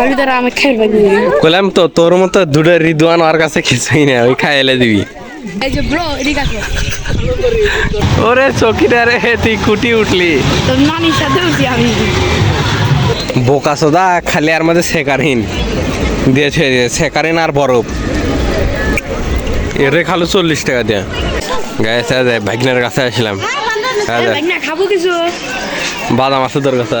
আমি বললাম তো তোর মতো দুটো রিদওয়ান ওর কাছে কিছুই না ওই খাইলে দিবি। এই যে ব্রো এদিকে আসো। ওরে চকিটা রে তুই কুটি উঠলি। তোর নানির সাথে উঠছি আমি। বোকা সোদা খালি আর মধ্যে সেকারহীন দিয়েছে সেকারিন আর বরফ। এরে খালো চল্লিশ টাকা দিয়ে। গায়ে ভাগনার কাছে আসলাম। হ্যাঁ খাব কিছু। বাদাম আছে তোর কাছে।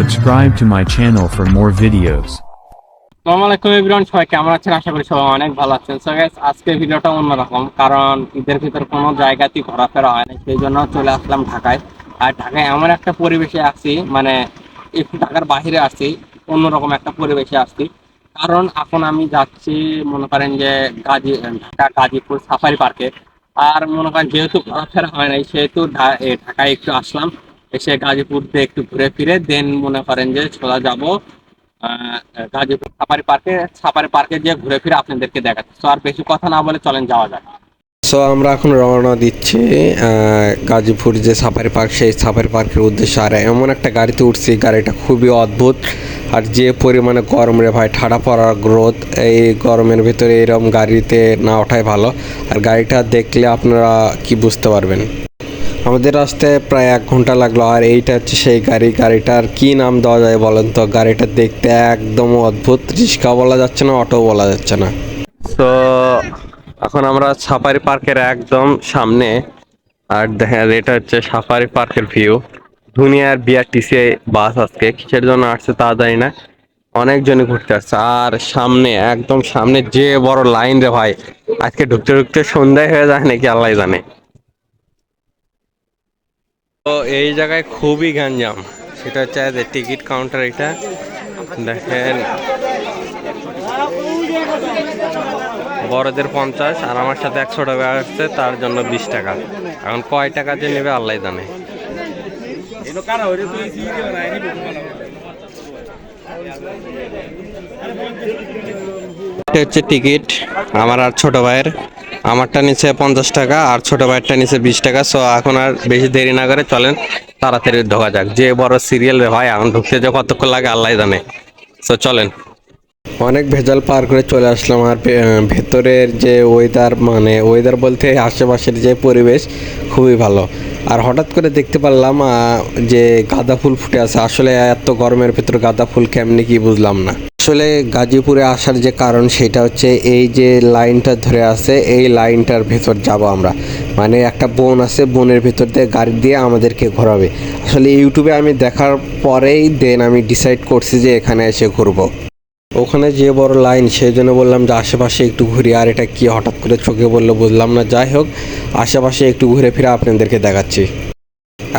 Subscribe to my channel for more videos. আসসালামু আলাইকুম এভরিওয়ান, সবাই কেমন আছেন? আশা করি সবাই অনেক ভালো আছেন। সো গাইস আজকের ভিডিওটা অন্যরকম, কারণ ঈদের ভিতর কোনো জায়গাতেই ঘোরাফেরা হয় না, সেই জন্য চলে আসলাম ঢাকায়। আর ঢাকায় এমন একটা পরিবেশে আসছি মানে একটু ঢাকার বাইরে আসছি অন্যরকম একটা পরিবেশে আসছি কারণ এখন আমি যাচ্ছি, মনে করেন যে গাজী, ঢাকা গাজীপুর সাফারি পার্কে। আর মনে করেন যেহেতু ঘোরাফেরা হয় নাই, সেহেতু ঢাকায় একটু আসলাম। এসে গাজীপুর দিয়ে একটু ঘুরে ফিরে, দেন মনে করেন যে সোজা যাব গাজীপুর সাফারি পার্কে। সাফারি পার্কে যে ঘুরে ফিরে আপনাদেরকে দেখাচ্ছি। তো আর বেশি কথা না বলে চলেন, যাওয়া যাক। সো আমরা এখন রওনা দিচ্ছি গাজীপুর যে সাফারি পার্ক, সেই সাফারি পার্কের উদ্দেশ্যে। আর এমন একটা গাড়িতে উঠছি, গাড়িটা খুবই অদ্ভুত। আর যে পরিমাণে গরম রে ভাই, ঠাডা পড়ার গ্রোথ, এই গরমের ভিতরে এরকম গাড়িতে না ওঠাই ভালো। আর গাড়িটা দেখলে আপনারা কি বুঝতে পারবেন? আমাদের রাস্তায় প্রায় এক ঘণ্টা লাগল, আর এইটা হচ্ছে সেই গাড়ি। গাড়িটার কি নাম দেওয়া যায় বলেন তো? গাড়িটা দেখতে একদম অদ্ভুত। রিক্সা বলা যাচ্ছে না অটো বলা যাচ্ছে না। তো এখন আমরা সাফারি পার্কের একদম সামনে। আর দেখেন, এটা হচ্ছে সাফারি পার্কের ভিউ। দুনিয়ার বিআরটিসি বাস আজকে কিসের জন্য আসছে তা জানি না। অনেকজনই ঘুরতে আসছে। আর সামনে, একদম সামনে যে বড় লাইন রে ভাই, আজকে ঢুকতে ঢুকতে সন্ধ্যায় হয়ে যায় নাকি আল্লাহ জানে। তো এই জায়গায় খুবই গ্যাঞ্জাম। সেটা হচ্ছে যে টিকিট কাউন্টার এটা। দেখেন। বড়দের পঞ্চাশ আর আমার সাথে একশো টাকা আসছে, তার জন্য বিশ টাকা। এখন কয় টাকা যে নেবে, আল্লাহ এটা হচ্ছে টিকিট, আমার আর ছোট ভাইয়ের। আমারটা নিচে পঞ্চাশ টাকা, আর ছোট ভাইয়েরটা নিচে বিশ টাকা। সো এখন আর বেশি দেরি না করে চলেন, তাড়াতাড়ি ঢোকা যাক। যে বড় সিরিয়াল ভাই, এখন ঢুকতে যে কতক্ষণ লাগে, আল্লাহ জানে। সো চলেন। অনেক ভেজাল পার করে চলে আসলাম আর ভেতরের যে ওয়েদার মানে ওয়েদার বলতে আশেপাশের যে পরিবেশ খুবই ভালো। আর হঠাৎ করে দেখতে পারলাম যে গাঁদা ফুল ফুটে আছে। আসলে এত গরমের ভেতর গাঁদা ফুল কেমনি কি বুঝলাম না। আসলে গাজীপুরে আসার যে কারণ সেটা হচ্ছে এই যে লাইনটা ধরে আছে, এই লাইনটার ভেতর যাব আমরা। মানে একটা বন আছে, বনের ভেতর দিয়ে গাড়ি দিয়ে আমাদেরকে ঘোরাবে। আসলে ইউটিউবে আমি দেখার পরেই দেন আমি ডিসাইড করছি যে এখানে এসে ঘুরবো। ওখানে যে বড় লাইন, সেই জন্য বললাম যে আশেপাশে একটু ঘুরি, আর এটা কি হঠাৎ করে চোখে বলল বুঝলাম না। যাই হোক, আশেপাশে একটু ঘুরে ফিরে আপনাদেরকে দেখাচ্ছি।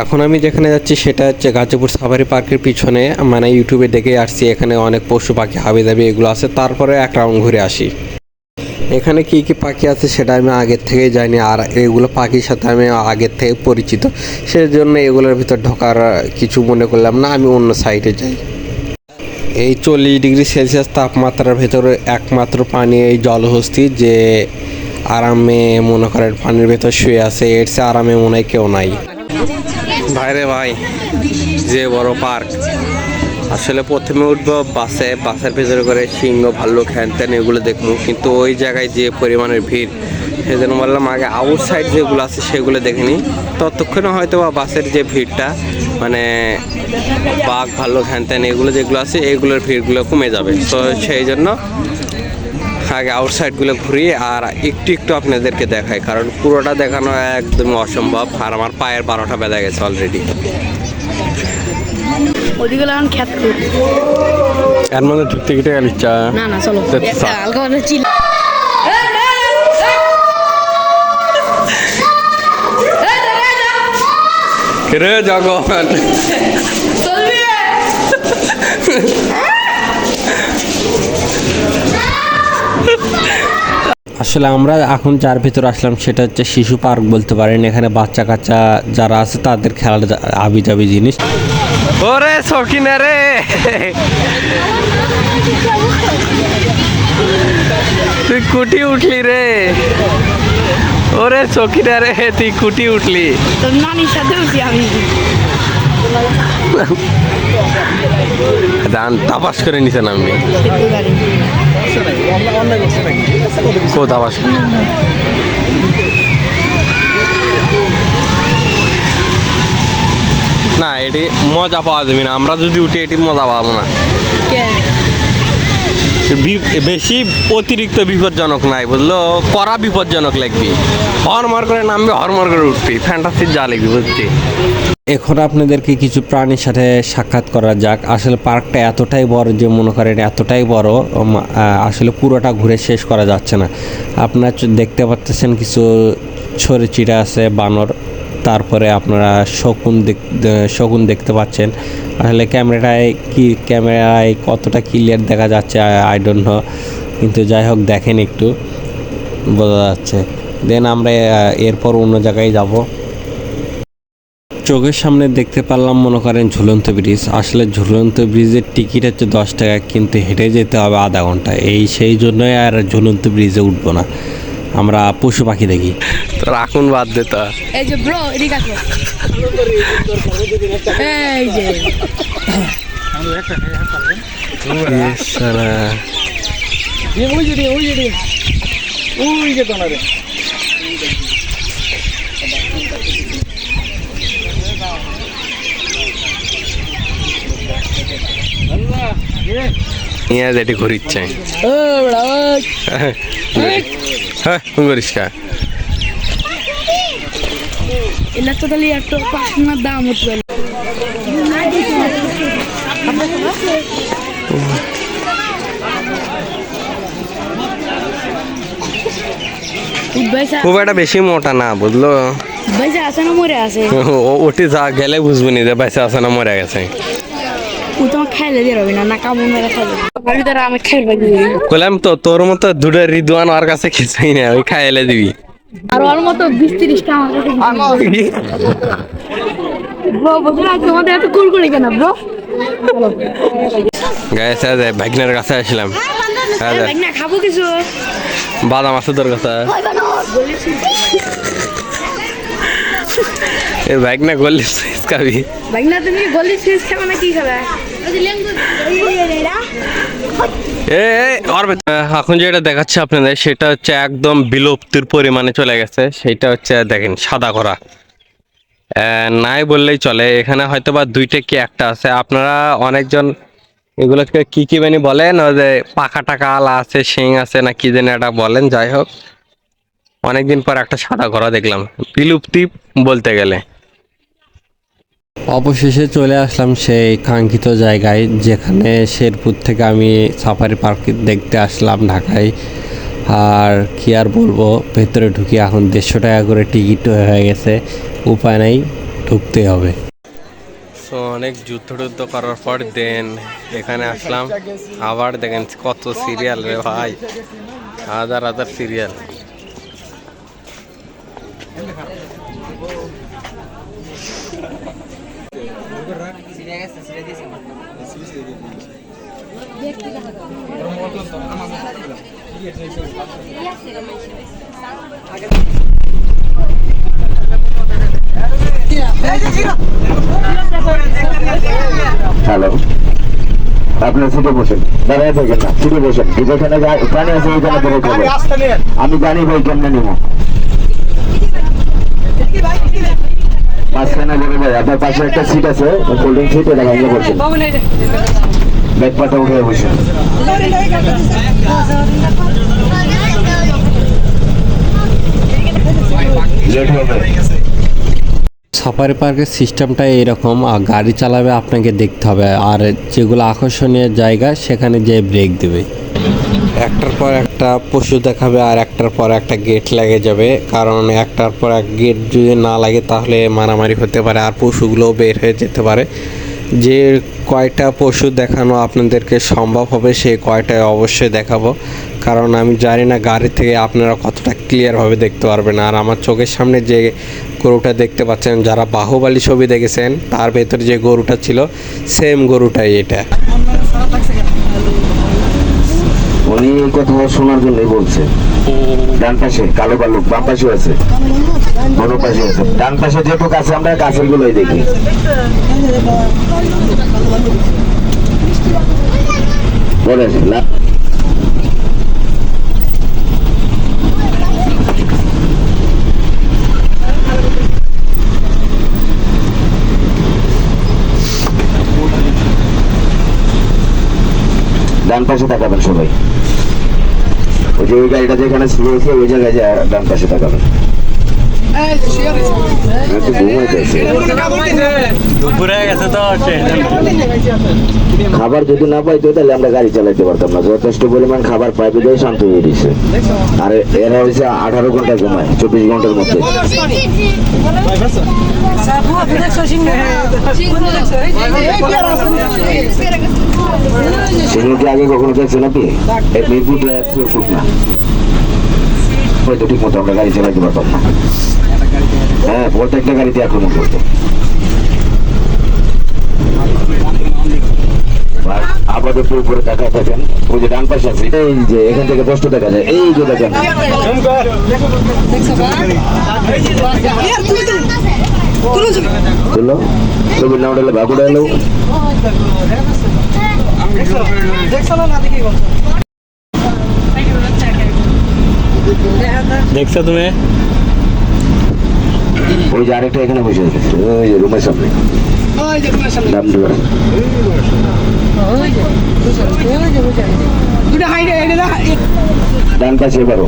এখন আমি যেখানে যাচ্ছি, সেটা হচ্ছে গাজীপুর সাফারি পার্কের পিছনে মানে ইউটিউবে দেখে আসছি, এখানে অনেক পশু পাখি, হাবি দাবি এগুলো আছে। তারপরে এক রাউন্ড ঘুরে আসি। এখানে কি কি পাখি আছে সেটা আমি আগের থেকেই জানি, আর এগুলো পাখির সাথে আমি আগের থেকে পরিচিত। সেজন্য এগুলোর ভিতর ঢোকার কিছু মনে করলাম না, আমি অন্য সাইডে যাই। এই চল্লিশ ডিগ্রি সেলসিয়াস তাপমাত্রার ভেতরে একমাত্র পানি এই জলহস্তি যে আরামে মনে করেন পানির ভেতর শুয়ে আছে, এর চেয়ে আরামে মনে হয় কেউ নাই। ভাইরে ভাই, যে বড় পার্ক। আসলে প্রথমে উঠবো বাসে, বাসের ভেতরে করে সিংহ, ভাল্লুক হ্যান ত্যান এগুলো দেখব। কিন্তু ওই জায়গায় যে পরিমাণের ভিড় সেজন্য বললাম আগে আউট সাইড যেগুলো আছে সেগুলো দেখিনি ততক্ষণে হয়তো বা বাসের যে ভিড়টা মানে বাঘ ভালো হ্যান ত্যান এগুলো যেগুলো আছে এগুলোর ভিড়গুলো কমে যাবে। তো সেই জন্য আগে আউটসাইডগুলো ঘুরি আর একটু একটু আপনাদেরকে দেখাই কারণ পুরোটা দেখানো একদম অসম্ভব। আর আমার পায়ের বারোটা বেঁধে গেছে অলরেডি ওদিকে এখন খ্যাত এর মধ্যে ঢুকতে গিয়ে গেল ইচ্ছা না না চলো। হালকা মানে চিল রে জগন আসলে আমরা এখন যার ভিতরে আসলাম সেটা হচ্ছে শিশু পার্ক বলতে পারেন এখানে বাচ্চা কাচ্চা যারা আছে তাদের খেলার আবি যাবি জিনিস। ওরে সকিনা রে। তুই কুটি উঠলি রে। ওরে চকিরা রে তুই কুটি উঠলি। তোর নানির সাথে উঠছি আমি। দান তাপাস করে নিছেন সেতু কো তাপাস না এটি মজা পাওয়া যাবে না। আমরা যদি উঠি এটি মজা পাবো না। বেশি অতিরিক্ত বিপজ্জনক নাই, বুঝলো? করা বিপজ্জনক লাগবে। হরমার করে নামবে, হরমার করে উঠবি। ফ্যান্টাসির যা লাগবে বুঝছি এখন আপনাদেরকে কিছু প্রাণীর সাথে সাক্ষাৎ করা যাক। আসলে পার্কটা এতটাই বড় যে মনে করেন এতটাই বড় আসলে পুরোটা ঘুরে শেষ করা যাচ্ছে না। আপনারা দেখতে পাচ্ছেন কিছু ছড়ে চিড়া আছে বানর। তারপরে আপনারা শকুন শকুন দেখতে পাচ্ছেন। আসলে ক্যামেরায় কি, ক্যামেরায় কতটা ক্লিয়ার দেখা যাচ্ছে আই ডোন্ট নো কিন্তু যাই হোক, দেখেন একটু। বোঝা যাচ্ছে। দেন আমরা এরপর অন্য জায়গায় যাব। চোখের সামনে দেখতে পারলাম, মনে করেন ঝুলন্ত ব্রিজ। আসলে ঝুলন্ত ব্রিজের টিকিট হচ্ছে দশ টাকা, কিন্তু হেঁটে যেতে হবে আধা ঘণ্টা। এই, সেই জন্যই আর ঝুলন্ত ব্রিজে উঠবো না। আমরা পশু পাখি দেখি। তো রাখুন বাদ দিত এই যে ব্রো এদিকে আসো। এই যে। নিয়ে যেটি ঘুরিচ্ছে ও বড়া ওই। হ্যাঁ কোন করিস কা এলা তো তাহলে একটু পাঁচশোনার দাম উঠবে খুব একটা বেশি মোটা না বুঝলো? বেসা আছে না মরে আছে ওটি যা গেলে বুঝব নি যে বেঁচে আছে না মরে গেছে। ও তোমার খাইলে দিয়ে রবি না না কামড় মেরে খাবে আমি তারা আমি খাইবে দিবি তো তোর মতো দুটো ওর কাছে না ওই খাইলে দিবি। আর ওর মতো বিশ তিরিশটা আমার কাছে ব্রো তোমাদের এত কুল করে কেন ব্রো? গায়ে ভাগনার কাছে আসলাম। হ্যাঁ খাব কিছু? বাদাম আছে তোর কাছে। এ বাইক না করলে খাবি। ভাই না তুমি গলি ফিস খাবে না কি খাবে? এ এ, ওর এখন যেটা দেখাচ্ছে আপনাদের সেটা হচ্ছে একদম বিলুপ্তির পরিমাণে চলে গেছে। সেটা হচ্ছে দেখেন সাদা করা। নাই বললেই চলে। এখানে হয়তো বা দুইটা কি একটা আছে। আপনারা অনেকজন এগুলোকে কি কি বানি বলেন? ওই যে পাখা টাকা আলা আছে শিং আছে না কি যেন এটা বলেন যাই হোক। অনেকদিন পর একটা সাদা ঘোড়া দেখলাম। বিলুপ্তি বলতে গেলে। অবশেষে চলে আসলাম সেই কাঙ্ক্ষিত জায়গায় যেখানে শেরপুর থেকে আমি সাফারি পার্ক দেখতে আসলাম ঢাকায়। আর কি আর বলব ভেতরে ঢুকি এখন দেড়শো টাকা করে টিকিট হয়ে গেছে উপায় নেই ঢুকতে হবে। সো অনেক যুদ্ধ টুদ্ধ করার পর দেন এখানে আসলাম। আবার দেখেন কত সিরিয়াল রে ভাই। হাজার হাজার সিরিয়াল হ্যালো। আপনার সিটে বসেন। দাঁড়িয়ে থাকেন না সিটে বসেন। যেখানে প্রাণী আছে ওইখানে আমি জানি ভাই কেমনে নিব। মাঝখানে বলে ভাই আপনার পাশে একটা সিট আছে কোল্ড সিট এটা ভেঙে বসেন ব্যাগ উঠে বসেন লেট হবে। সাফারি পার্কের সিস্টেমটা এইরকম আর গাড়ি চালাবে আপনাকে দেখতে হবে। আর যেগুলো আকর্ষণীয় জায়গা সেখানে যে ব্রেক দেবে। একটার পর একটা পশু দেখাবে আর একটার পর একটা গেট লেগে যাবে। কারণ একটার পর এক গেট যদি না লাগে তাহলে মারামারি হতে পারে আর পশুগুলোও বের হয়ে যেতে পারে। যে কয়টা পশু দেখানো আপনাদেরকে সম্ভব হবে সেই কয়টায় অবশ্যই দেখাবো। কারণ আমি জানি না গাড়ি থেকে আপনারা কতটা ক্লিয়ারভাবে দেখতে পারবেন। আর আমার চোখের সামনে যে গরুটা দেখতে পাচ্ছেন, যারা বাহুবালী ছবি দেখেছেন, তার ভেতরে যে গরুটা ছিল সেম গরুটাই এটা। উনি কোথাও শোনার জন্যই বলছে। ডান পাশে কালো কালো বাম পাশে আছে। কোনো পাশে আছে। ডান পাশে যেহেতু গাছে আমরা গাছের গুলোই দেখি। বলেছি না। ডান পাশে তাকাবেন সবাই। ওই যে ওই গাড়িটা যেখানে শুরু ওই জায়গায় ডান পাশে তাকাবেন একটু ঘুমাইতেছে। দুপুরে গেছে তো খাবার যদি না পাইতো, তাহলে আমরা গাড়ি চালাইতে পারতাম না। যথেষ্ট পরিমাণ খাবার পাই বিদায় শান্ত হয়ে দিচ্ছে আর এরা হয়েছে আঠারো ঘণ্টা ঘুমায়, চব্বিশ ঘণ্টার মধ্যে। সেগুলো আগে কখনো এই মিরপুরটা এত সুখ না। হয়তো ঠিক মতো আমরা গাড়ি চালাইতে পারতাম না। হ্যাঁ প্রত্যেকটা গাড়িতে আক্রমণ করতো। আপাতত উপরে তাকায় থাকেন ওই যে ডান পাশে আছে। এই যে এখান থেকে দেখা যায় এই যে দেখেন। চলো ছবির নাম হলো বাঁকুড়া এলো দেখছ তুমি? ওই যে আরেকটা এখানে বসে আছে। ওই যে রুমের সামনে। ডান পাশে এবারও।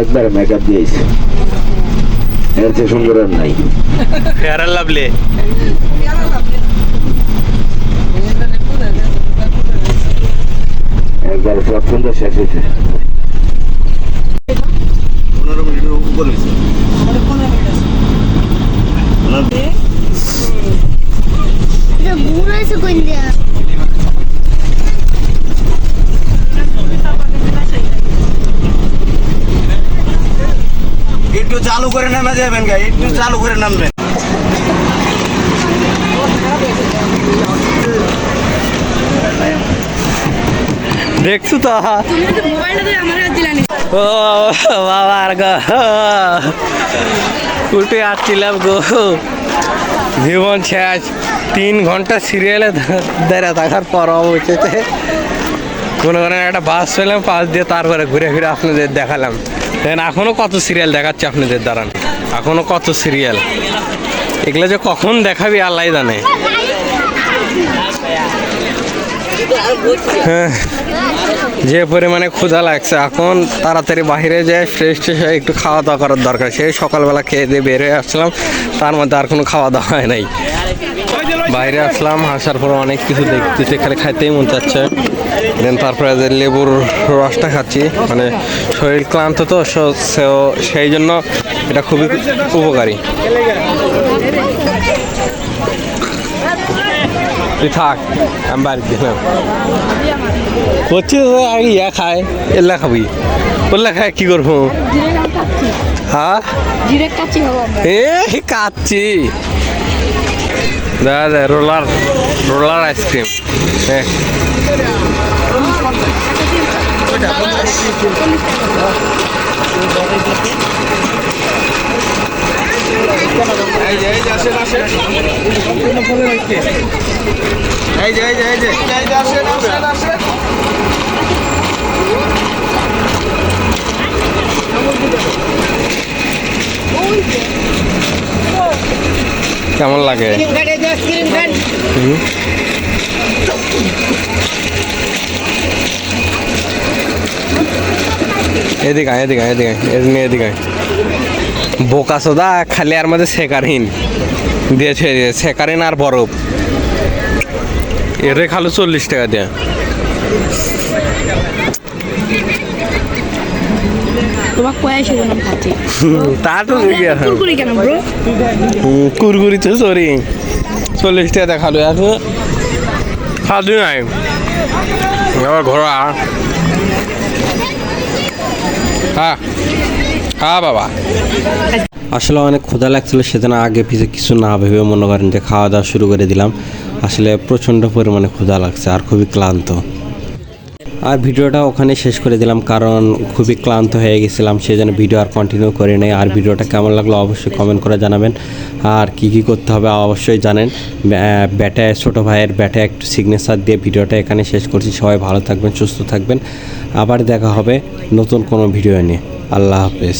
একবারে মেকআপ দিয়েছে। এর চেয়ে সুন্দর আর নাই। ফেয়ার লাভলি সুন্দর শেষ হয়েছে। Burası koyunca. একটু চালু করে নামে যাবেন গা একটু চালু করে নামবেন। দেখছ তো ও বাবা আর গো। উল্টে আসছিলাম গো। জীবন শেষ। তিন ঘণ্টা সিরিয়ালে দাঁড়া থাকার পর অবশ্যই কোনো কোনো একটা বাস পেলাম পাশ দিয়ে তারপরে ঘুরে ঘুরে আপনাদের দেখালাম। দেন এখনও কত সিরিয়াল দেখাচ্ছে আপনাদের দাঁড়ান। এখনও কত সিরিয়াল এগুলো যে কখন দেখাবি আল্লাহ জানে। হ্যাঁ। যে পরিমাণে ক্ষুধা লাগছে, এখন তাড়াতাড়ি বাইরে যায় ফ্রেশ ট্রেশ হয়ে একটু খাওয়া দাওয়া করার দরকার। সেই সকালবেলা খেয়ে দিয়ে বের হয়ে আসলাম, তার মধ্যে আর কোনো খাওয়া দাওয়া হয় নাই। বাইরে আসলাম, আসার পর অনেক কিছু দেখতেছি, খালি খাইতেই মন চাচ্ছে। দেন তারপরে যে লেবুর রসটা খাচ্ছি মানে শরীর ক্লান্ত তো সেই জন্য এটা খুবই উপকারী। তুই থাক আমি বাড়িতে গেলাম করছি আগে ইয়া খায় এল্লা খাবি। বললে খায় কি করব? হ্যাঁ? এ কাচ্ছি দাদা রোলার রোলার আইসক্রিম। হ্যাঁ এই যে এই যে এই যে এই যে। আসেন আসেন আসেন কেমন লাগে? এদিকে আয়, এদিকে আয়, এদিকে আয়, এদিকে এদিকে আয়। বোকা সোদা খালি আর মধ্যে সেকারিন দিয়েছে সেকারিন আর বরফ। এরে খালো চল্লিশ টাকা দিয়ে। তোমার কয়া সেজন্য খাচ্ছি? তা তো ঠিকই আছে কুরকুরি কেন ব্রো? কুরকুরি তো সরি চল্লিশ টাকা দেখাল এখন খাদু নাই। ঘোরা হ্যাঁ। হ্যাঁ বাবা। আসলে অনেক ক্ষুধা লাগছিল, সেজন্য আগে পিছে কিছু না ভেবে মনে করেন যে খাওয়া দাওয়া শুরু করে দিলাম। আসলে প্রচণ্ড পরিমাণে ক্ষুধা লাগছে আর খুবই ক্লান্ত। আর ভিডিওটা ওখানে শেষ করে দিলাম, কারণ খুবই ক্লান্ত হয়ে গেছিলাম সেই জন্য ভিডিও আর কন্টিনিউ করি নাই। আর ভিডিওটা কেমন লাগল অবশ্যই কমেন্ট করে জানাবেন। আর কি কি করতে হবে অবশ্যই জানেন। ব্যা- ব্যাটায়, ছোটো ভাইয়ের ব্যাটায় একটু সিগনেচার দিয়ে ভিডিওটা এখানে শেষ করছি। সবাই ভালো থাকবেন, সুস্থ থাকবেন। আবার দেখা হবে নতুন কোনো ভিডিও নিয়ে। আল্লাহ হাফেজ।